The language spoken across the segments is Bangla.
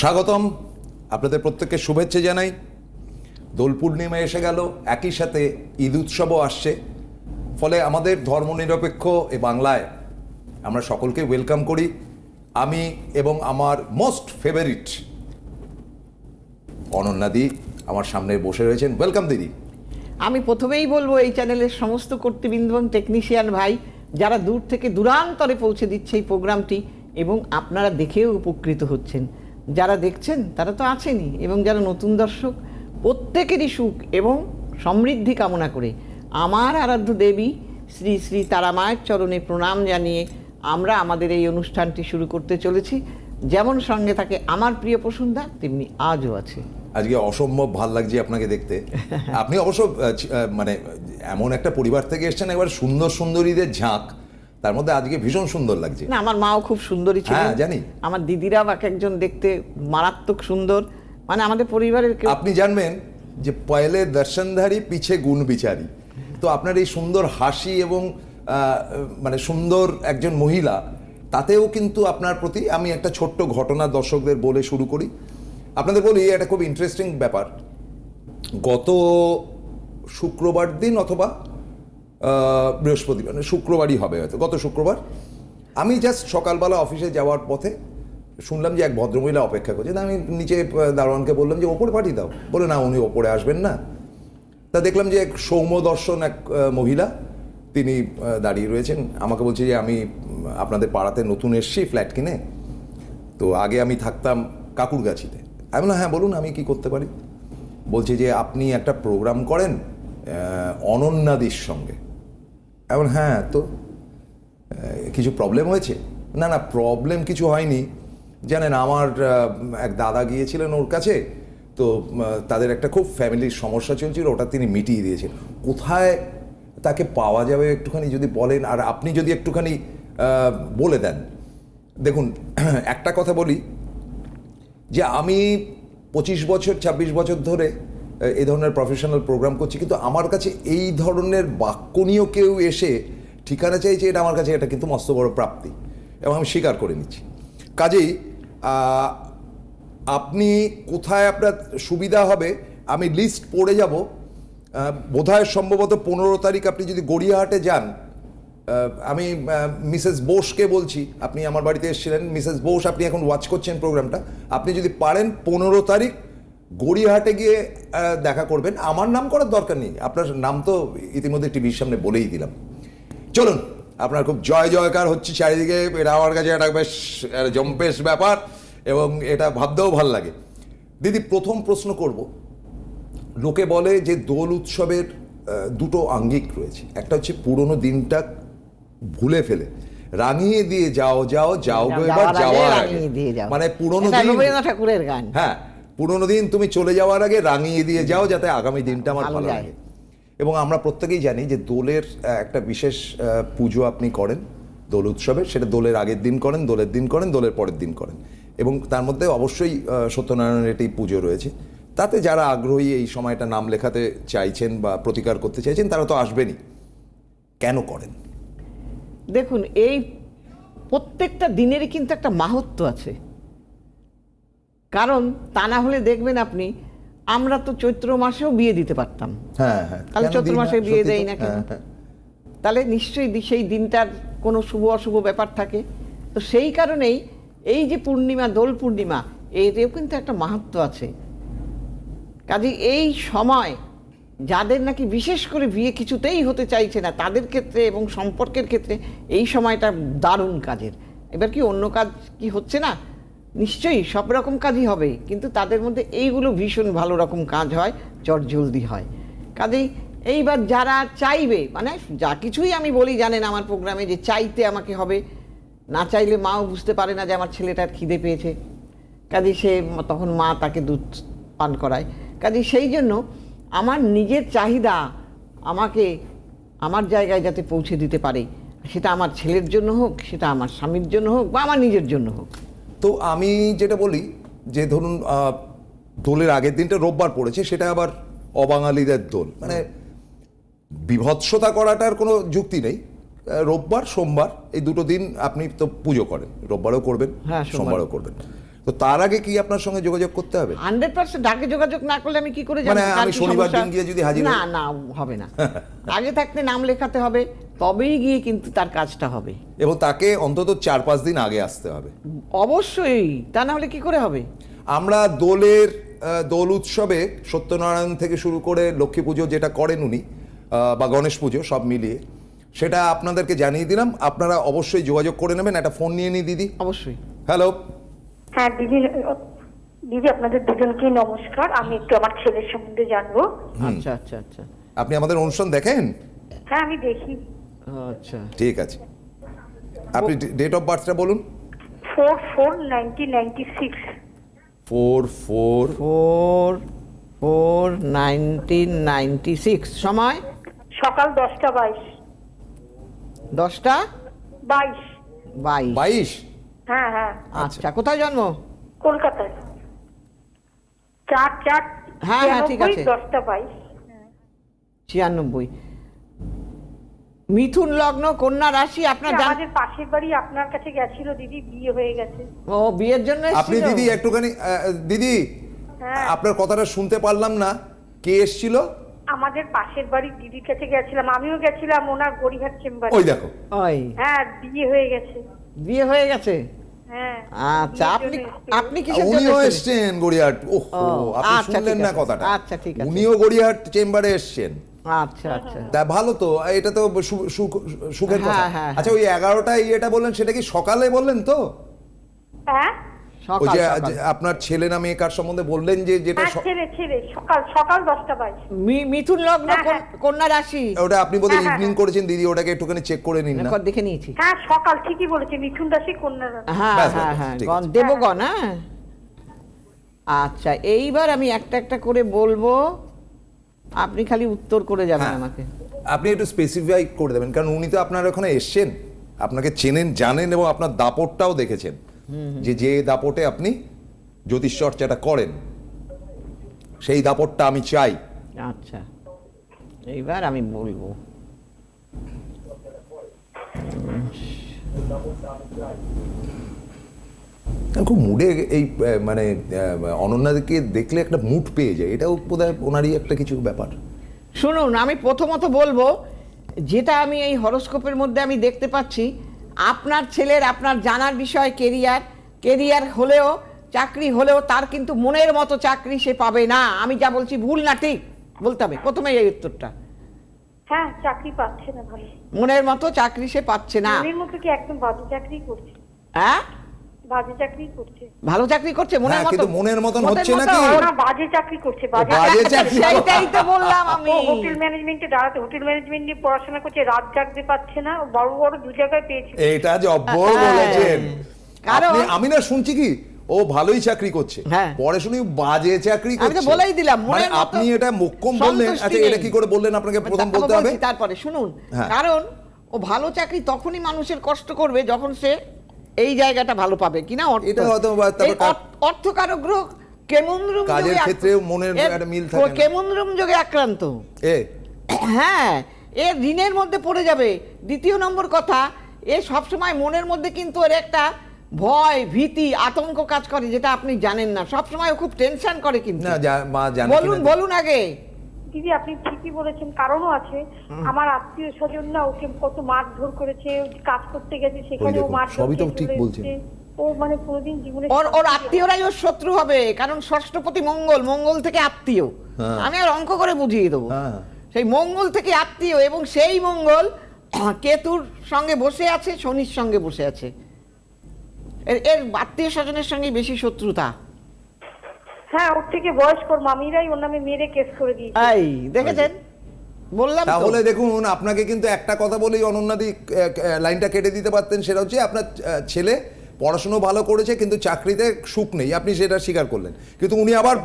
স্বাগতম। আপনাদের প্রত্যেককে শুভেচ্ছা জানাই। দোল পূর্ণিমা এসে গেল, একই সাথে ঈদ উৎসবও আসছে। ফলে আমাদের ধর্মনিরপেক্ষ এ বাংলায় আমরা সকলকে ওয়েলকাম করি। আমি এবং আমার মোস্ট ফেভারিট অনন্যাদি আমার সামনে বসে রয়েছেন। ওয়েলকাম দিদি। আমি প্রথমেই বলব, এই চ্যানেলের সমস্ত কর্তৃবৃন্দ এবং টেকনিশিয়ান ভাই, যারা দূর থেকে দূরান্তরে পৌঁছে দিচ্ছে এই প্রোগ্রামটি এবং আপনারা দেখেও উপকৃত হচ্ছেন। যারা দেখছেন তারা তো আছেনই এবং যারা নতুন দর্শক প্রত্যেকেরই সুখ এবং সমৃদ্ধি কামনা করে। আমার আরাধ্য দেবী শ্রী শ্রী তারা মায়ের চরণে প্রণাম জানিয়ে আমরা আমাদের এই অনুষ্ঠানটি শুরু করতে চলেছি। যেমন সঙ্গে থাকে আমার প্রিয় প্রসুন্দা তেমনি আজও আছে। আজকে অসম্ভব ভালো লাগছে আপনাকে দেখতে। আপনি অবশ্য মানে এমন একটা পরিবার থেকে এসেছেন একবার সুন্দর সুন্দরীদের ঝাঁক। তার মধ্যে আজকে ভীষণ সুন্দর লাগছে। না আমার মাও খুব সুন্দরী ছিল হ্যাঁ, জানি। আমার দিদিরাও এক একজন দেখতে মারাত্মক সুন্দর। মানে আমাদের পরিবারের আপনি জানবেন যে পয়লে দর্শনধারী পিছে গুণ বিচারী। তো আপনার এই সুন্দর হাসি এবং মানে সুন্দর একজন মহিলা তাতেও কিন্তু আপনার প্রতি আমি একটা ছোট্ট ঘটনা দর্শকদের বলে শুরু করি। আপনাদের বলি এটা খুব ইন্টারেস্টিং ব্যাপার। গত শুক্রবার দিন অথবা বৃহস্পতিবার মানে শুক্রবারই হবে হয়তো। গত শুক্রবার। আমি জাস্ট সকালবেলা অফিসে যাওয়ার পথে শুনলাম যে এক ভদ্রমহিলা অপেক্ষা করছে। আমি নিচে দারোয়ানকে বললাম যে, ওপরে পাঠিয়ে দাও। বলে, না, উনি ওপরে আসবেন না। তা দেখলাম যে এক সৌম্য দর্শন এক মহিলা, তিনি দাঁড়িয়ে রয়েছেন। আমাকে বলছে যে, আমি আপনাদের পাড়াতে নতুন এসছি ফ্ল্যাট কিনে। তো আগে আমি থাকতাম কাকুরগাছিতে। আমি বললাম হ্যাঁ বলুন, আমি কি করতে পারি? বলছে যে, আপনি একটা প্রোগ্রাম করেন অনন্যাদির সঙ্গে। এমন হ্যাঁ তো কিছু প্রবলেম হয়েছে? না না প্রবলেম কিছু হয়নি। জানেন, আমার এক দাদা গিয়েছিলেন ওর কাছে, তো তাদের একটা খুব ফ্যামিলির সমস্যা চলছিল, ওটা তিনি মিটিয়ে দিয়েছেন। কোথায় তাকে পাওয়া যাবে একটুখানি যদি বলেন, আর আপনি যদি একটুখানি বলে দেন। দেখুন, একটা কথা বলি, যে আমি পঁচিশ বছর ২৬ বছর ধরে এই ধরনের প্রফেশনাল প্রোগ্রাম করছি। কিন্তু আমার কাছে এই ধরনের বাক্য নিয়েও কেউ এসে ঠিকানা চাইছে, এটা আমার কাছে এটা কিন্তু মস্ত বড় প্রাপ্তি এবং আমি স্বীকার করে নিচ্ছি। কাজেই আপনি কোথায় আপনার সুবিধা হবে, আমি লিস্ট পড়ে যাব। বোধহয় সম্ভবত পনেরো তারিখ আপনি যদি গড়িয়াহাটে যান আমি মিসেস বোসকে বলছি, আপনি আমার বাড়িতে এসেছিলেন, মিসেস বোস আপনি এখন ওয়াচ করছেন প্রোগ্রামটা আপনি যদি পারেন পনেরো তারিখ গড়িয়াহাটে গিয়ে দেখা করবেন। আমার নাম করার দরকার নেই। আপনার নাম তো ইতিমধ্যে টিভির সামনে বলেই দিলাম। চলুন আপনার খুব জয় জয়কার হচ্ছে চারিদিকে। এটা আমার কাছে একটা বেশ জম্পেশ ব্যাপার এবং এটা ভাবতেও ভালো লাগে। দিদি প্রথম প্রশ্ন করব। লোকে বলে যে দোল উৎসবের দুটো আঙ্গিক রয়েছে। একটা হচ্ছে পুরনো দিনটা ভুলে ফেলে। রাঙিয়ে দিয়ে যাও যাও যাও গো এবার যাওয়ার আগে যাওয়ার আগে। রাঙিয়ে দিয়ে যাও। মানে পুরনো দিন ঠাকুরের গান। হ্যাঁ পুরনো দিন তুমি চলে যাওয়ার আগে রাঙিয়ে দিয়ে যাও যাতে আগামী দিনটা আমার ভালো লাগে। এবং আমরা প্রত্যেকেই জানি যে দোলের একটা বিশেষ পুজো আপনি করেন দোল উৎসবের সেটা দোলের আগের দিন করেন দোলের দিন করেন দোলের পরের দিন করেন। এবং তার মধ্যে অবশ্যই সত্যনারায়ণের একটি পুজো রয়েছে। তাতে যারা আগ্রহী এই সময়টা নাম লেখাতে চাইছেন বা প্রতিকার করতে চাইছেন তারা তো আসবেনই। কেন করেন? দেখুন এই প্রত্যেকটা দিনেরই কিন্তু একটা মাহাত্ম আছে। কারণ তা না হলে দেখবেন আপনি আমরা তো চৈত্র মাসেও বিয়ে দিতে পারতাম। হ্যাঁ হ্যাঁ তাহলে চৈত্র মাসে বিয়ে দেয় না কেন? হ্যাঁ, হ্যাঁ। তাহলে নিশ্চয়ই সেই দিনটার কোনো শুভ অশুভ ব্যাপার থাকে। তো সেই কারণেই এই যে পূর্ণিমা দোল পূর্ণিমা এতেও কিন্তু একটা মাহাত্ম আছে। কাজে এই সময় যাদের নাকি বিশেষ করে বিয়ে কিছুতেই হতে চাইছে না তাদের ক্ষেত্রে এবং সম্পর্কের ক্ষেত্রে এই সময়টা দারুণ কাজের। এবার কি অন্য কাজ কি হচ্ছে না? নিশ্চয়ই সব রকম কাজই হবে, কিন্তু তাদের মধ্যে এইগুলো ভীষণ ভালো রকম কাজ হয়, চটজলদি হয়। কাজেই এইবার যারা চাইবে মানে যা কিছুই আমি বলি জানেন আমার প্রোগ্রামে যে চাইতে আমাকে হবে, না চাইলে মাও বুঝতে পারে না যে আমার ছেলেটার খিদে পেয়েছে। কাজে সে তখন মা তাকে দুধ পান করায়। কাজে সেই জন্য আমার নিজের চাহিদা আমাকে আমার জায়গায় যাতে পৌঁছে দিতে পারে, সেটা আমার ছেলের জন্য হোক, সেটা আমার স্বামীর জন্য হোক বা আমার নিজের জন্য হোক। তো আমি যেটা বলি যে ধরুন আহ, দোলের আগের দিনটা রোববার পড়েছে সেটা আবার অবাঙালিদের দোল। মানে বিভৎসতা করাটার কোনো যুক্তি নেই। রোববার সোমবার এই দুটো দিন আপনি তো পুজো করেন রোববারও করবেন হ্যাঁ, সোমবারও করবেন। তো তার আগে কি আপনার সঙ্গে যোগাযোগ করতে হবে? হান্ড্রেড পার্সেন্ট আগে যোগাযোগ না করলে আমি কি করে জানব মানে আমি শনিবার? দিন গিয়ে যদি হাজির না না হবে না। আগে থাকতে নাম লেখাতে হবে তবেই গিয়ে কিন্তু তার কাজটা হবে। এবং তাকে অন্তত চার পাঁচ দিন আগে আসতে হবে। অবশ্যই তা না হলে কি করে হবে? আমরা দোলের দোল উৎসবে সত্যনারায়ণ থেকে শুরু করে লক্ষ্মী পুজো যেটা করেন উনি বা গণেশ পুজো সব মিলিয়ে সেটা আপনাদেরকে জানিয়ে দিলাম। আপনারা অবশ্যই যোগাযোগ করে নেবেন। একটা ফোন নিয়ে নিই দিদি। অবশ্যই। হ্যালো। হ্যাঁ দিদি দিদি আপনাদের দুজনকেই নমস্কার। আমি একটু আমার ছেলের সম্বন্ধে জানব। আচ্ছা আচ্ছা আচ্ছা। আপনি আমাদের অনুষ্ঠান দেখেন? হ্যাঁ আমি দেখি। আচ্ছা। ঠিক আছে। আপনি ডেট অফ বার্থটা বলুন। Four four nineteen ninety six four four four four nineteen ninety six সময়? সকাল দশটা বাইশ। দশটা? বাইশ। বাইশ। বাইশ? হ্যাঁ হ্যাঁ। আচ্ছা কোথায় জন্ম? কলকাতায়। চার চার হ্যাঁ, হ্যাঁ, ঠিক আছে। দশটা বাইশ। ছিয়ানব্বই। মিথুন লগ্ন কন্যা রাশি আপনার জান- আমাদের পাশের বাড়ি আপনার কাছে গেছিল দিদি বিয়ে হয়ে গেছে ও বিয়ের জন্য আপনি এসেছিল? দিদি একটুখানি আহ, দিদি হ্যাঁ। আপনার কথাটা শুনতে পারলাম না কে এসছিল আমাদের পাশের বাড়ির দিদির কাছে গেছিলাম আমিও গেছিলাম ওনার গড়িহাট চেম্বারে ওই দেখো ওই হ্যাঁ বিয়ে হয়ে গেছে বিয়ে হয়ে গেছে হ্যাঁ আচ্ছা বিয়ের আপনি জন্য এসেছিল। আপনি কিসের জন্য উনিও এসেছিলেন? এসছেন গড়িয়াহাট ওহ ও, আপনি আচ্ছা, শুনলেন ঠিক না আছে। কথাটা আচ্ছা, ঠিক আছে। উনিও গড়িয়াহাট চেম্বারে এসছেন আচ্ছা আচ্ছা। তা ভালো তো এটা তো সুখের কথা। হ্যাঁ, হ্যাঁ, আচ্ছা ওই এগারোটা ইয়েটা বললেন সেটা কি সকালে বললেন তো? হ্যাঁ? ওই যে আপনার ছেলে না মেয়ে কার সম্বন্ধে বললেন যে যেটা হ্যাঁ ছেলে ছেলে সকাল সকাল দশটা মি- মিথুন লগ্ন হ্যাঁ, কন্যা রাশি। ওটা আপনি বোধহয় হ্যাঁ, হ্যাঁ, ইভিনিং করেছেন দিদি ওটাকে একটুখানি চেক করে নিন না। দেখে নিয়েছি। হ্যাঁ সকাল ঠিকই বলেছে মিথুন রাশি কন্যা রাশি। হ্যাঁ হ্যাঁ হ্যাঁ। দেবগণ হ্যাঁ? আচ্ছা এইবার আমি একটা একটা করে বলব। আপনি খালি উত্তর করে যাবেন হ্যাঁ। আমাকে। আপনি একটু স্পেসিফাই করে দেবেন কারণ উনি তো আপনার ওখানে এসছেন আপনাকে চেনেন জানেন এবং আপনার দাপটটাও দেখেছেন। যে যে দাপটে আপনি জ্যোতিষ চর্চাটা করেন সেই দাপটটা আমি চাই। আচ্ছা এইবার আমি বলব। খুব মুডে এই মানে অনন্যাকে দেখলে একটা মুড পেয়ে যায়। এটাও বোধহয় ওনারই একটা কিছু ব্যাপার। শুনুন আমি প্রথমত বলব যেটা আমি এই হরস্কোপের মধ্যে আমি দেখতে পাচ্ছি আপনার ছেলের আপনার জানার বিষয় কেরিয়ার কেরিয়ার হলেও চাকরি হলেও তার কিন্তু মনের মতো চাকরি সে পাবে না। আমি যা বলছি ভুল না ঠিক? বলতে হবে। প্রথমে এই উত্তরটা। হ্যাঁ চাকরি পাচ্ছে না ভালো। মনের মতো চাকরি সে পাচ্ছে না। মনের মতো কি একদম বাজে চাকরি করছে? হ্যাঁ? বাজে চাকরি করছে। ভালো চাকরি করছে মনের হ্যাঁ, মতো। কিন্তু মনের মতন হচ্ছে নাকি? না বাজে চাকরি করছে বাজে চাকরি- সেইটাই তো বললাম আমি। হোটেল ম্যানেজমেন্টে দাঁড়াতে হোটেল ম্যানেজমেন্ট নিয়ে পড়াশোনা করছে রাত জাগতে পারছে না বড় বড় দু জায়গায় পেয়েছে। এটা জব্বর হ্যাঁ। বলেছেন। কারণ- আমি না শুনছি কি ও ভালোই চাকরি করছে। হ্যাঁ। পরে শুনি বাজে চাকরি আমি তো বলেই দিলাম, মানে মনের মতো আপনি এটা মোক্ষম বললেন। আচ্ছা এটা কি করে বললেন আপনাকে প্রথম বলতে হবে? তারপরে শুনুন। কারণ ও ভালো চাকরি তখনই মানুষের কষ্ট করবে যখন সে এই জায়গাটা ভালো পাবে কিনা অর্থ এটা হয়তো অর্থকারক গ্রহ কাজের ক্ষেত্রেও মনের একটা মিল থাকে। যোগে আক্রান্ত? এ। হ্যাঁ এ ঋণের মধ্যে পড়ে যাবে। দ্বিতীয় নম্বর কথা এ সবসময় মনের মধ্যে কিন্তু এর একটা ভয় ভীতি আতঙ্ক কাজ করে যেটা আপনি জানেন না। সবসময় খুব টেনশন করে কিন্তু। বলুন বলুন আগে। দিদি আপনি ঠিকই বলেছেন কারণও আছে। আমার আত্মীয় স্বজন না ওকে কত মারধর করেছে কাজ করতে গেছে সেখানে ও মারধর সবই তো ঠিক বলছেন। ও মানে কোনোদিন জীবনে ওর ওর আত্মীয়রাই ওর শত্রু হবে কারণ ষষ্ঠপতি মঙ্গল মঙ্গল থেকে আত্মীয়। হ্যাঁ। আমি আর অঙ্ক করে বুঝিয়ে দেবো। হ্যাঁ। সেই মঙ্গল থেকে আত্মীয় এবং সেই মঙ্গল কেতুর সঙ্গে বসে আছে শনির সঙ্গে বসে আছে। এর এর আত্মীয় স্বজনের সঙ্গে বেশি শত্রুতা। হ্যাঁ ওর থেকে বয়স্কর মামিরাই ওর নামে মেরে কেস করে দিয়েছে। এই দেখেছেন? বললাম তাহলে দেখুন আপনাকে কিন্তু একটা কথা বলেই অনন্যাদি লাইনটা কেটে দিতে পারতেন সেটা হচ্ছে আপনার ছেলে পড়াশুনো ভালো করেছে কিন্তু চাকরিতে সুখ নেই আপনি সেটা স্বীকার করলেন। কিন্তু উনি আবার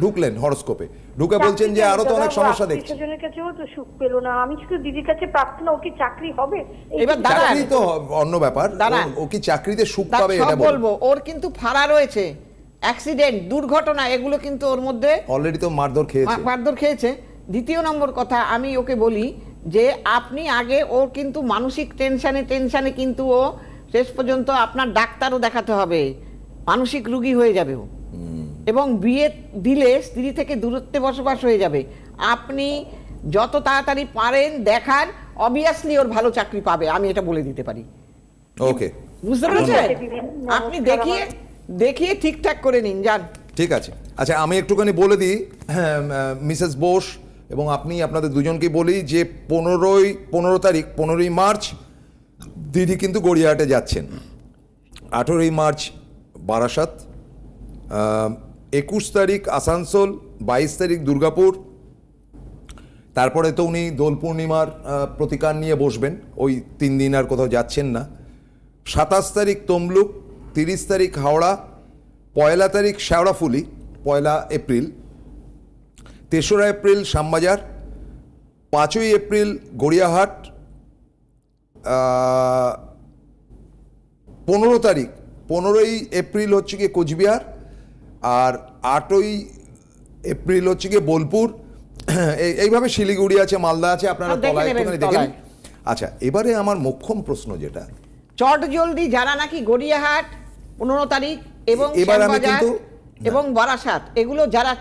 ঢুকলেন হরস্কোপে। ঢুকে বলছেন যে আরও তো অনেক সমস্যা দেখছি। স্বজনের কাছেও তো সুখ পেল না। আমি শুধু দিদির কাছে প্রার্থনা ওর কি চাকরি হবে? এবার দাঁড়ান। চাকরি তো অন্য ব্যাপার। ও- ও কি চাকরিতে সুখ পাবে এটা বলব ওর কিন্তু ফাড়া রয়েছে। অ্যাক্সিডেন্ট দুর্ঘটনা এগুলো কিন্তু ওর মধ্যে অলরেডি তো মারধর খেয়েছে। মারধর খেয়েছে। দ্বিতীয় নম্বর কথা আমি ওকে বলি যে আপনি আগে ওর কিন্তু মানসিক টেনশনে টেনশনে কিন্তু ও শেষ পর্যন্ত আপনার ডাক্তারও দেখাতে হবে। মানসিক রুগী হয়ে যাবে ও। এবং বিয়ে দিলে স্ত্রী থেকে দূরত্বে বসবাস হয়ে যাবে। আপনি যত তাড়াতাড়ি পারেন দেখান অবভিয়াসলি ওর ভালো চাকরি পাবে আমি এটা বলে দিতে পারি। ওকে বুঝতে পেরেছেন? আপনি দেখিয়ে দেখিয়ে ঠিকঠাক করে নিন, যান। ঠিক আছে। আচ্ছা আমি একটুখানি বলে দিই। হ্যাঁ মিসেস বোস এবং আপনি আপনাদের দুজনকে বলি যে পনেরোই, পনেরো তারিখ, পনেরোই মার্চ দিদি কিন্তু গড়িয়াহাটে যাচ্ছেন। আঠেরোই মার্চ বারাসাত একুশ তারিখ আসানসোল, বাইশ তারিখ দুর্গাপুর। তারপরে তো উনি দোল পূর্ণিমার প্রতিকার নিয়ে বসবেন। ওই তিন দিন আর কোথাও যাচ্ছেন না। সাতাশ তারিখ তমলুক তিরিশ তারিখ হাওড়া পয়লা তারিখ শেওড়াফুলি পয়লা এপ্রিল তেসরা এপ্রিল শ্যামবাজার পাঁচই এপ্রিল গড়িয়াহাট পনেরো তারিখ পনেরোই এপ্রিল হচ্ছে গিয়ে কোচবিহার আর আটই এপ্রিল হচ্ছে গিয়ে বোলপুর। এই- এইভাবে শিলিগুড়ি আছে মালদা আছে আপনারা হ্যাঁ, তলায় একটুখানি দেখেন আচ্ছা এবারে আমার মোক্ষম প্রশ্ন যেটা। চট জলদি যারা নাকি গড়িয়াহাট পনেরো তারিখ এবং এবার আমি শ্যামবাজার কিন্তু- এবং বারাসাত এগুলো যারা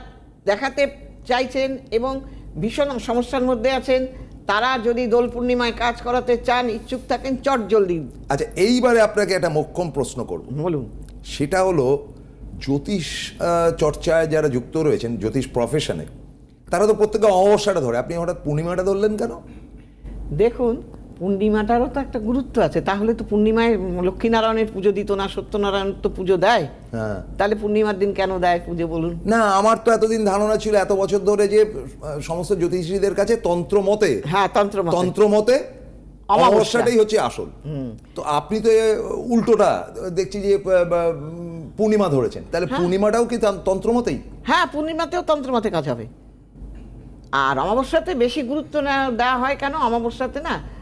দেখাতে চাইছেন এবং ভীষণ সমস্যার মধ্যে আছেন তারা যদি দোল পূর্ণিমায় কাজ করাতে চান ইচ্ছুক থাকেন চট জলদি। আচ্ছা এইবারে আপনাকে একটা মোক্ষম প্রশ্ন করব। বলুন। সেটা হলো জ্যোতিষ চর্চায় যারা যুক্ত রয়েছেন জ্যোতিষ প্রফেশনে তারা তো প্রত্যেকে অমাবস্যাটা ধরে। আপনি হঠাৎ পূর্ণিমাটা ধরলেন কেন? দেখুন পূর্ণিমাটারও তো একটা গুরুত্ব আছে। তাহলে তো পূর্ণিমায় লক্ষ্মীনারায়ণের পুজো দিত না সত্যনারায়ণ তো পুজো দেয়। হ্যাঁ। তাহলে পূর্ণিমার দিন কেন দেয় পুজো বলুন? না আমার তো এতদিন ধারণা ছিল এত বছর ধরে যে সমস্ত জ্যোতিষীদের কাছে তন্ত্র মতে হ্যাঁ তন্ত্র তন্ত্র মতে অমাবস্যা। অমাবস্যাটাই হচ্ছে আসল। তো আপনি তো উল্টোটা দেখছি যে পূর্ণিমা ধরেছেন। তাহলে পূর্ণিমাটাও কি তান- তন্ত্র মতেই হ্যাঁ পূর্ণিমাতেও তন্ত্রমতে কাজ হবে। আর অমাবস্যাতে বেশি গুরুত্ব দেওয়া হয় কেন? অমাবস্যাতে না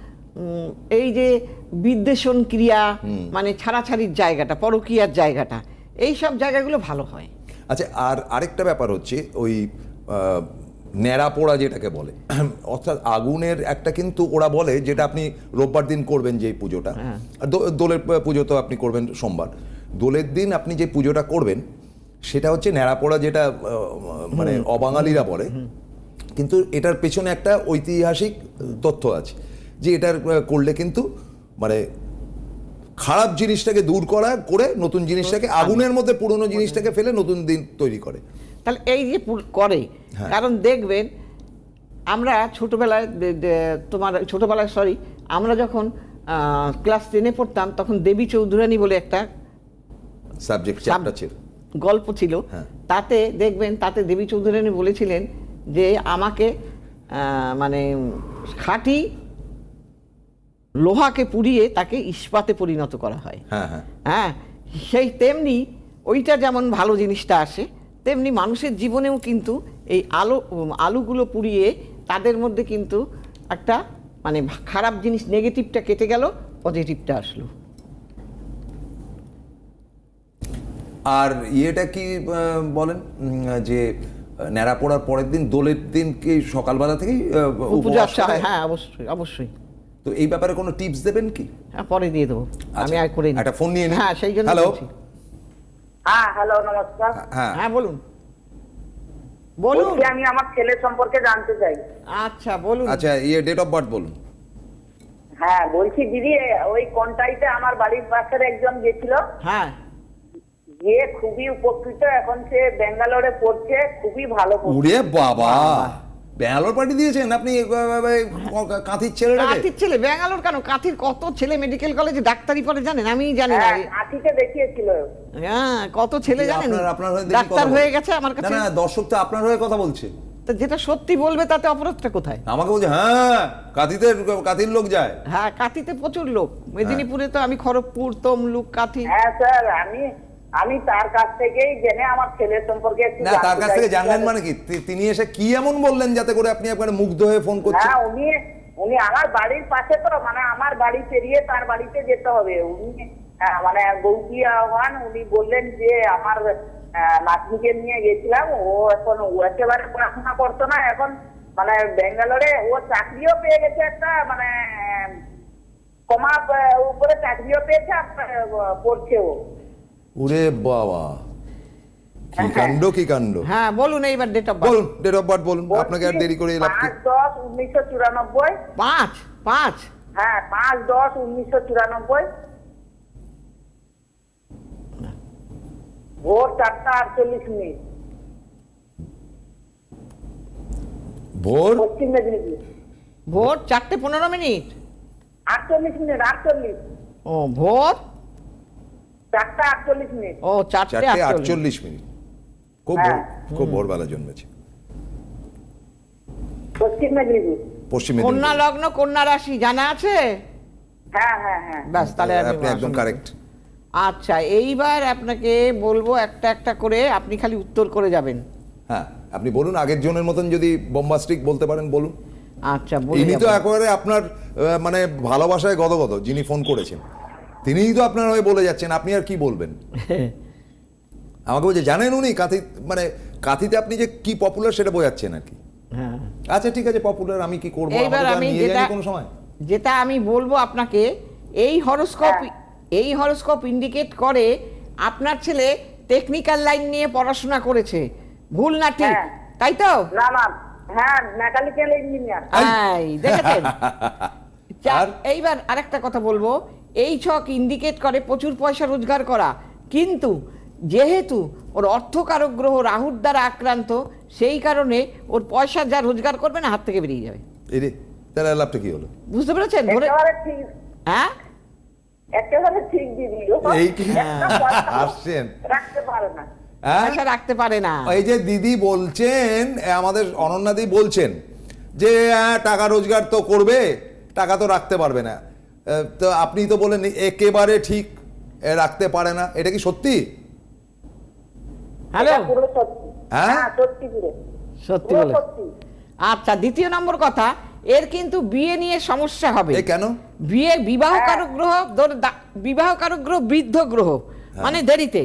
এই যে বিদ্বেষণ ক্রিয়া মানে ছাড়াছাড়ির জায়গাটা পরকিয়ার জায়গাটা এই সব জায়গাগুলো ভালো হয়। আচ্ছা আর আরেকটা ব্যাপার হচ্ছে ওই ন্যাড়া পোড়া যেটাকে বলে অর্থাৎ আগুনের একটা কিন্তু ওরা বলে যেটা আপনি রোববার দিন করবেন যে পুজোটা। হ্যাঁ। দোলের পুজো তো আপনি করবেন সোমবার। দোলের দিন আপনি যে পুজোটা করবেন সেটা হচ্ছে ন্যাড়া পোড়া যেটা মানে অবাঙালিরা বলে। কিন্তু এটার পেছনে একটা ঐতিহাসিক তথ্য আছে। যে এটার করলে কিন্তু মানে খারাপ জিনিসটাকে দূর করা করে নতুন জিনিসটাকে আগুনের মধ্যে পুরনো জিনিসটাকে ফেলে নতুন দিন তৈরি করে তাহলে এই যে করে হ্যাঁ। কারণ দেখবেন আমরা ছোটবেলায় তোমার ছোটবেলায় সরি আমরা যখন ক্লাস টেনে পড়তাম তখন দেবী চৌধুরানী বলে একটা সাবজেক্ট ছিল গল্প ছিল হ্যাঁ। তাতে দেখবেন তাতে দেবী চৌধুরানী বলেছিলেন যে আমাকে মানে খাঁটি লোহাকে পুড়িয়ে তাকে ইস্পাতে পরিণত করা হয়। হ্যাঁ হ্যাঁ। হ্যাঁ সেই তেমনি ওইটা যেমন ভালো জিনিসটা আসে তেমনি মানুষের জীবনেও কিন্তু এই আলো আলুগুলো পুড়িয়ে তাদের মধ্যে কিন্তু একটা মানে খারাপ জিনিস নেগেটিভটা কেটে গেল পজিটিভটা আসলো। আর ইয়েটা কি বলেন যে ন্যাড়া পড়ার পরের দিন দোলের দিন কি সকালবেলা থেকেই হ্যাঁ অবশ্যই অবশ্যই। তো এই ব্যাপারে কোনো টিপস দেবেন কি? হ্যাঁ পরে দিয়ে দেবো। আমি আর করে। একটা ফোন নিয়ে নিই। হ্যাঁ সেই জন্য হ্যালো বলছি। হ্যাঁ হ্যালো নমস্কার। হ্যাঁ। হ্যাঁ বলুন। বলুন। আমি আমার ছেলে সম্পর্কে জানতে চাই। আচ্ছা বলুন। আচ্ছা ইয়ে ডেট অফ বার্থ বলুন। হ্যাঁ বলছি দিদি ওই কন্টাইতে আমার বাড়ির পাশের একজন গেছিল? হ্যাঁ। গিয়ে খুবই উপকৃত এখন সে ব্যাঙ্গালোরে পড়ছে খুবই ভালো পড়ছে। উড়ে বাবা। ব্যাঙ্গালোর পার্টি দিয়েছেন আপনি কাঁথির ছেলেটাকে? কাঁথির ছেলে ব্যাঙ্গালোর কেন? কাঁথির কত ছেলে মেডিকেল কলেজে ডাক্তারি পড়ে জানেন? আমি জানি না। হ্যাঁ দেখিয়েছিল। হ্যাঁ কত ছেলে জানেন? আপনার হয়ে ডাক্তার হয়ে গেছে আমার কাছে? না দর্শক তো আপনার হয়ে কথা বলছে। তা যেটা সত্যি বলবে তাতে অপরাধটা কোথায়? আমাকে বলছে হ্যাঁ কাঁথিতে কাঁথির লোক যায়। হ্যাঁ কাঁথিতে প্রচুর লোক। মেদিনীপুরে তো আমি খড়গপুর তমলুক কাঁথি। হ্যাঁ স্যার আমি আমি তার কাছ থেকেই জেনে আমার ছেলের সম্পর্কে না তার কাছ থেকে জানলেন মানে কি? তিনি এসে কি এমন বললেন যাতে করে আপনি আপনার মুগ্ধ হয়ে ফোন করছেন? হ্যাঁ উনি উনি আমার বাড়ির পাশে তো মানে আমার বাড়ি পেরিয়ে তার বাড়িতে যেতে হবে। উনি হ্যাঁ, মানে গৌতিয়া হন উনি বললেন যে আমার নাতনিকে নিয়ে গেছিলাম। ও এখন ও একেবারে পড়াশোনা করতো না। এখন মানে ব্যাঙ্গালোরে ও চাকরিও পেয়ে গেছে একটা মানে কমা উপরে চাকরিও পেয়েছে পড়ছে ও ওরে বাবা। কি কাণ্ড কি কাণ্ড? হ্যাঁ বলুন এইবার ডেট অফ বলুন ডেট অফ বার্থ বলুন। আপনাকে আর দেরি করে লাভ কি? পাঁচ দশ উনিশশো চুরানব্বই। পাঁচ পাঁচ। হ্যাঁ পাঁচ দশ উনিশশো চুরানব্বই। ভোর চারটা আটচল্লিশ মিনিট। ভোর? পশ্চিম মেদিনীপুর। ভোর চারটে পনেরো মিনিট। আটচল্লিশ মিনিট আটচল্লিশ। ও ভোর? চারটা আটচল্লিশ মিনিট। ও চারটে চারটে আটচল্লিশ। আটচল্লিশ মিনিট। খুব হ্যাঁ। খুব ভোরবেলা জন্মেছে। পশ্চিম মেদিনীপুর। পশ্চিম কন্যা লগ্ন কন্যা রাশি জানা আছে? হ্যাঁ হ্যাঁ হ্যাঁ। ব্যাস তাহলে আপনি একদম কারেক্ট আচ্ছা এইবার আপনাকে বলব একটা একটা করে আপনি খালি উত্তর করে যাবেন। হ্যাঁ আপনি বলুন আগের জনের মতন যদি বোম্বাস্টিক বলতে পারেন বলুন। আচ্ছা বলি ইনি তো একেবারে আপনার আহ, মানে ভালোবাসায় গদগদ যিনি ফোন করেছেন। তিনিই তো আপনার হয়ে বলে যাচ্ছেন আপনি আর কি বলবেন? আমাকে বলছে জানেন উনি কাঁথি মানে কাঁথিতে আপনি যে কি পপুলার সেটা বোঝাচ্ছেন আর কি। হ্যাঁ। আচ্ছা ঠিক আছে পপুলার আমি কি করব? এইবার আমি যেটা কোনো সময়। যেটা আমি বলব আপনাকে এই হরোস্কোপ হ্যাঁ। এই হরোস্কোপ ইন্ডিকেট করে আপনার ছেলে টেকনিক্যাল লাইন নিয়ে পড়াশোনা করেছে। ভুল না ঠিক? হ্যাঁ। তাই তো? না না। হ্যাঁ মেকানিক্যাল ইঞ্জিনিয়ার দেখেছেন? আর? এইবার আরেকটা কথা বলব। এই ছক ইন্ডিকেট করে প্রচুর পয়সা রোজগার করা। কিন্তু যেহেতু ওর অর্থকারক গ্রহ রাহুর দ্বারা আক্রান্ত সেই কারণে ওর পয়সা যা রোজগার করবে না হাত থেকে বেরিয়ে যাবে। এই রে তাহলে লাভটা কি হলো? বুঝতে পেরেছেন? ধরে হ্যাঁ? একেবারে ঠিক দিদি এই কি? আসছেন। রাখতে পারে না। হ্যাঁ? রাখতে পারে না। এই যে দিদি বলছেন আমাদের অনন্যাদি বলছেন যে হ্যাঁ, টাকা রোজগার তো করবে। টাকা তো রাখতে পারবে না। তো আপনি তো বলেন একেবারে ঠিক রাখতে পারে না। এটা কি সত্যি? হ্যালো? হ্যাঁ? হ্যাঁ সত্যি পুরো। সত্যি পুরো বলে। আচ্ছা দ্বিতীয় নম্বর কথা এর কিন্তু বিয়ে নিয়ে সমস্যা হবে। কেন? বিয়ে বিবাহ কারক গ্রহ বিবাহ কারক গ্রহ বৃদ্ধ গ্রহ মানে দেরিতে।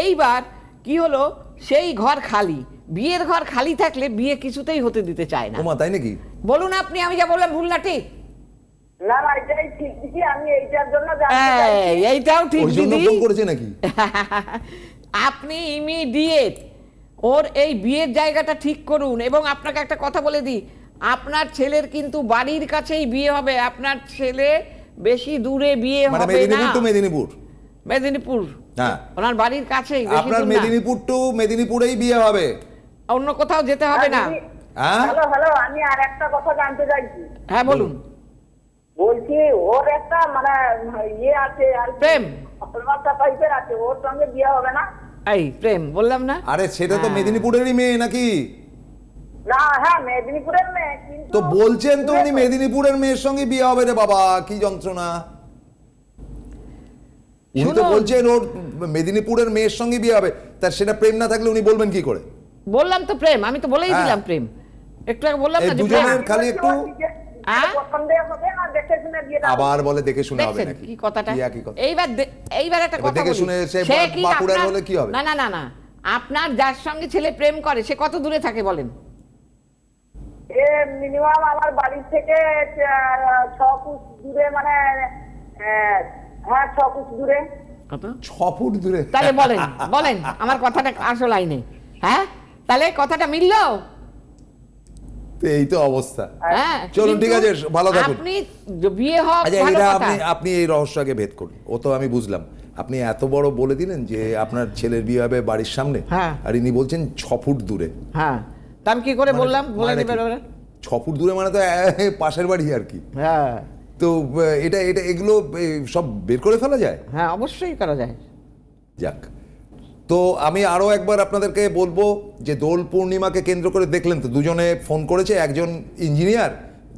এইবার কি হলো সেই ঘর খালি। বিয়ের ঘর খালি থাকলে বিয়ে কিছুতেই হতে দিতে চায় না। তাই নাকি? বলুন আপনি আমি যা বললাম ভুল না ঠিক? না না এটাই ঠিক দিদি আমি এইটার জন্য জানতে চাইছি। এই, এইটাও ঠিক দিদি। করেছে নাকি? আপনি ইমিডিয়েট ওর এই বিয়ের জায়গাটা ঠিক করুন এবং আপনাকে একটা কথা বলে দিই আপনার ছেলের কিন্তু বাড়ির কাছেই বিয়ে হবে আপনার ছেলে বেশি দূরে বিয়ে মানে হবে না। মেদিনীপুর মেদিনীপুর? মেদিনীপুর হ্যাঁ। ওনার বাড়ির কাছেই আপনার মেদিনীপুর টু মেদিনীপুরেই বিয়ে হবে। অন্য কোথাও যেতে হবে না। হ্যাঁ? হ্যালো হ্যালো আমি আর একটা কথা জানতে চাইছি। হ্যাঁ বলুন। বলছি ওর একটা মানে ইয়ে আছে আর প্রেম। টাইপের আছে ওর সঙ্গে বিয়ে হবে না। এই প্রেম বললাম না? আরে সেটা তো হ্যাঁ। মেদিনীপুরেরই মেয়ে নাকি? না হ্যাঁ মেদিনীপুরের মেয়ে কিন্তু তো বলছেন তো উনি মেদিনীপুরের মেয়ের সঙ্গে বিয়ে হবে রে বাবা কি যন্ত্রণা। উনি তো বলছেন ওর মেদিনীপুরের মেয়ের সঙ্গে বিয়ে হবে তার সেটা প্রেম না থাকলে উনি বলবেন কি করে? বললাম তো প্রেম আমি তো বলেই হ্যাঁ। দিলাম প্রেম। একটু আগে বললাম না দুজনের খালি একটু আবার বলে দেখে শুনে হবে নাকি? কি কথাটা? কি একই কথা? এইবার এইবার একটা কথা দেখে শুনে সে বাঁকুড়ার হলে কি হবে? না না না না। আপনার যার সঙ্গে ছেলে প্রেম করে সে কত দূরে থাকে বলেন? এ মিনিমাম আমার বাড়ি থেকে ছ ফুট দূরে মানে আহ, হ্যাঁ ছ ফুট দূরে। কত? ছ ফুট দূরে। তাহলে বলেন বলেন আমার কথাটা আসল আইনে হ্যাঁ? তাহলে কথাটা মিললো? এই তো অবস্থা। হ্যাঁ চলুন, ঠিক আছে, ভালো থাকুন। আপনি বিয়ে হোক আচ্ছা আপনি আপনি এই রহস্য আগে ভেদ করুন। ও তো আমি বুঝলাম। আপনি এত বড় বলে দিলেন যে আপনার ছেলের বিয়ে হবে বাড়ির সামনে। হ্যাঁ। আর ইনি বলছেন ছ ফুট দূরে। হ্যাঁ। তা আমি কি করে মানে- বললাম? বলে মানে দেবেন? ওরা? ছ ফুট দূরে মানে তো পাশের বাড়ি আর কি। হ্যাঁ। তো এটা এটা এগুলো সব বের করে ফেলা যায়? হ্যাঁ অবশ্যই করা যায়। যাক। তো আমি আরও একবার আপনাদেরকে বলব যে দোল পূর্ণিমাকে কেন্দ্র করে দেখলেন তো, দুজনে ফোন করেছে, একজন ইঞ্জিনিয়ার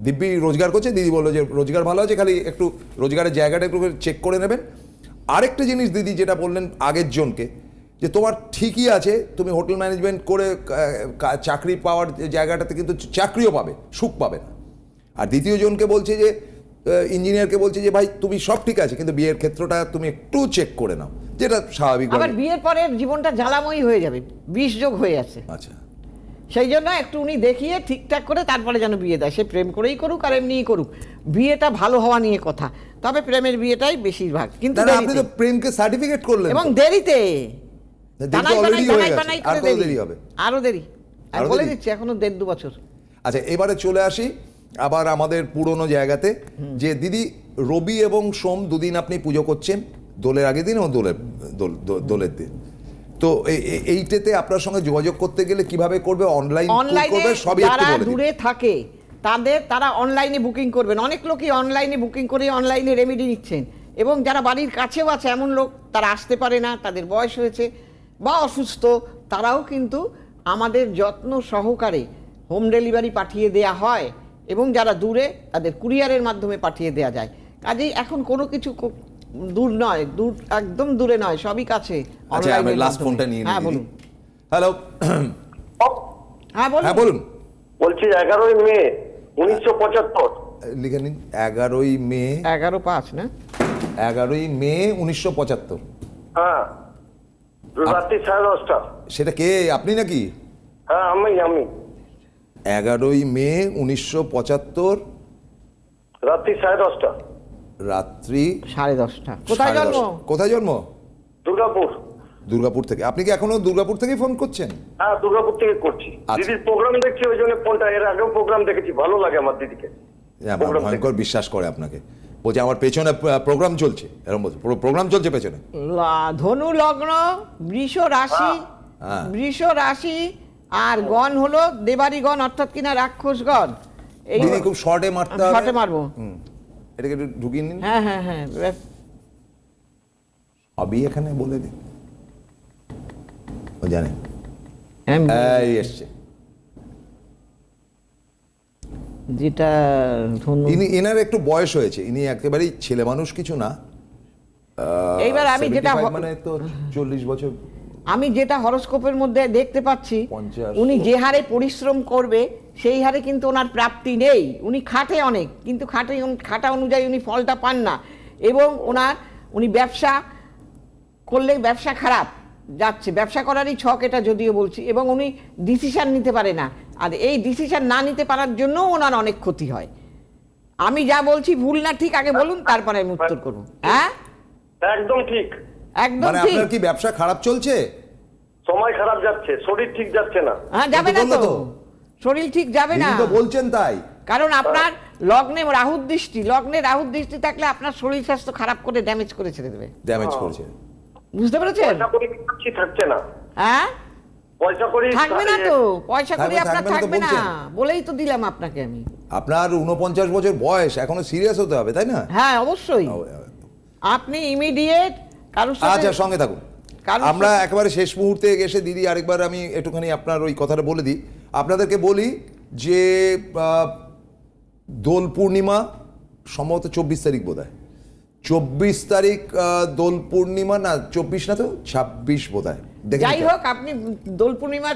দিব্যি রোজগার করছে, দিদি বলল যে রোজগার ভালো আছে, খালি একটু রোজগারের জায়গাটা একটু চেক করে নেবেন। আরেকটা জিনিস দিদি যেটা বললেন আগের জনকে, যে তোমার ঠিকই আছে, তুমি হোটেল ম্যানেজমেন্ট করে চাকরি পাওয়ার জায়গাটাতে কিন্তু চাকরিও পাবে, সুখ পাবে না। আর দ্বিতীয় জনকে বলছে যে ইঞ্জিনিয়ারকে বলছে যে ভাই তুমি সব ঠিক আছে কিন্তু বিয়ের ক্ষেত্রটা তুমি একটু চেক করে নাও। যেটা স্বাভাবিক আবার বিয়ের পরে জীবনটা জ্বালাময়ী হয়ে যাবে বিষ যোগ হয়ে আছে আচ্ছা। সেই জন্য একটু উনি দেখিয়ে ঠিকঠাক করে তারপরে যেন বিয়ে দেয়। সে প্রেম করেই করুক আর এমনিই করুক। বিয়েটা ভালো হওয়া নিয়ে কথা তবে প্রেমের বিয়েটাই বেশিরভাগ। কিন্তু আপনি তো প্রেমকে সার্টিফিকেট করলেন এবং দেরিতে। আর দেরি। হবে? আরও দেরি। আর বলে? দিচ্ছি এখনও দেড় দু বছর। আচ্ছা এবারে চলে আসি। আবার আমাদের পুরনো জায়গাতে যে দিদি রবি এবং সোম দুদিন আপনি পুজো করছেন দোলের আগের দিন ও দোলের দোল দোলের দিন। তো এইটাতে আপনার সঙ্গে যোগাযোগ করতে গেলে কীভাবে করবে? অনলাইন করবে? সবই যারা দূরে থাকে তাদের তারা অনলাইনে বুকিং করবেন। অনেক লোকই অনলাইনে বুকিং করে অনলাইনে রেমেডি নিচ্ছেন। এবং যারা বাড়ির কাছেও আছে এমন লোক তারা আসতে পারে না তাদের বয়স হয়েছে বা অসুস্থ তারাও কিন্তু আমাদের যত্ন সহকারে হোম ডেলিভারি পাঠিয়ে দেয়া হয়। এবং যারা দূরে তাদের কুরিয়ারের মাধ্যমে পাঠিয়ে দেয়া যায়। কাজেই এখন কোনো কিছু দূর নয় দূর একদম দূরে নয় সবই কাছে আচ্ছা আমি লাস্ট ফোনটা নিয়ে হ্যাঁ বলুন। হ্যালো হ্যাঁ বলুন। হ্যাঁ বলুন। বলছি এগারোই মে উনিশশো পঁচাত্তর। লিখে নিন এগারোই মে। এগারো পাঁচ না? এগারোই মে উনিশশো পঁচাত্তর। হ্যাঁ রাত্রি সাড়ে দশটা। সেটা কে আপনি নাকি? হ্যাঁ আমি আমি। এগারোই মে উনিশশো পঁচাত্তর। রাত্রি সাড়ে দশটা। রাত্রি সাড়ে দশটা। কোথায় সাড়ে জন্ম? দশটা। কোথায় জন্ম? দুর্গাপুর। দুর্গাপুর থেকে। আপনি কি এখনও দুর্গাপুর থেকেই ফোন করছেন? হ্যাঁ দুর্গাপুর থেকে করছি। আচ্ছা। দিদির প্রোগ্রাম দেখছি ওই জন্য ফোনটা এর আগেও প্রোগ্রাম দেখেছি। ভালো লাগে আমার দিদিকে। হ্যাঁ, ভয়ঙ্কর বিশ্বাস করে আপনাকে। বলছে আমার পেছনে প্রোগ্রাম চলছে। এরকম বলছে। প্রোগ্রাম চলছে পেছনে। ধনু লগ্ন বৃষ রাশি হ্যাঁ। বৃষ রাশি আর গণ হলো দেবারি গণ অর্থাৎ কিনা রাক্ষস গণ। এই দিদি খুব শর্টে মারতে হবে। শর্টে মারবো। এটাকে একটু ঢুকিয়ে নিন। হ্যাঁ হ্যাঁ হ্যাঁ। সবই এখানে বলে দিন। ও জানে। হ্যাঁ, এই এসছে। যেটা ইনি এনার একটু বয়স হয়েছে। ইনি একেবারেই ছেলে মানুষ কিছু না। এইবার আমি যেটা 75 মানে তো চল্লিশ বছর আমি যেটা হরস্কোপের মধ্যে দেখতে পাচ্ছি উনি যে হারে পরিশ্রম করবে সেই হারে কিন্তু ওনার প্রাপ্তি নেই। উনি খাটে অনেক কিন্তু খাটে খাটা অনুযায়ী উনি ফলটা পান না। এবং ওনার উনি ব্যবসা করলে ব্যবসা খারাপ যাচ্ছে। ব্যবসা করারই ছক এটা যদিও বলছি এবং উনি ডিসিশন নিতে পারে না। আর এই ডিসিশন না নিতে পারার জন্য ওনার অনেক ক্ষতি হয়। আমি যা বলছি ভুল না ঠিক আগে বলুন তারপরে আমি উত্তর করব। হ্যাঁ? একদম ঠিক। একদম মানে ঠিক। আপনার কি ব্যবসা খারাপ চলছে? সময় খারাপ যাচ্ছে শরীর ঠিক যাচ্ছে না। হ্যাঁ যাবে না তো। শরীর ঠিক যাবে না। তো বলছেন তাই। কারণ আপনার লগ্নে রাহুর দৃষ্টি লগ্নে রাহুর দৃষ্টি থাকলে আপনার শরীর স্বাস্থ্য খারাপ করে ড্যামেজ করে ছেড়ে দেবে। ড্যামেজ করেছে। বুঝতে পেরেছেন? পয়সা করি থাকছি থাকছে না। হ্যাঁ? পয়সা করি থাকবে না তো। পয়সা করে আপনার থাকবে না। বলেই তো দিলাম আপনাকে আমি। আপনার উনপঞ্চাশ বছর বয়স এখনও সিরিয়াস হতে হবে তাই না? হ্যাঁ অবশ্যই। আপনি ইমিডিয়েট আচ্ছা সঙ্গে থাকুন। আমরা একেবারে শেষ মুহূর্তে এসে দিদি আরেকবার আমি একটুখানি আপনার ওই কথাটা বলে দিই। আপনাদেরকে বলি যে দোল পূর্ণিমা সম্ভবত চব্বিশ তারিখ বোধ হয় চব্বিশ তারিখ দোল পূর্ণিমা না চব্বিশ না তো? ছাব্বিশ বোধ হয় যাই হোক আপনি দোল পূর্ণিমা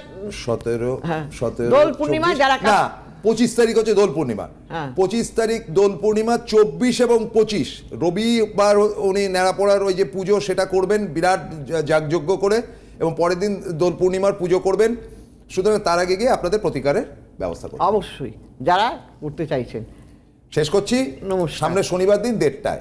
সতেরো হ্যাঁ। সতেরো দোল পূর্ণিমা যারা না পঁচিশ তারিখ হচ্ছে দোল পূর্ণিমা। হ্যাঁ। পঁচিশ তারিখ দোল পূর্ণিমা চব্বিশ এবং পঁচিশ। রবিবার উনি নেড়াপড়ার ওই যে পুজো সেটা করবেন বিরাট যাগযজ্ঞ করে এবং পরের দিন দোল পূর্ণিমার পুজো করবেন। সুতরাং তার আগে গিয়ে আপনাদের প্রতিকারের ব্যবস্থা করবেন অবশ্যই যারা উঠতে চাইছেন। শেষ করছি। সামনে শনিবার দিন দেড়টায়।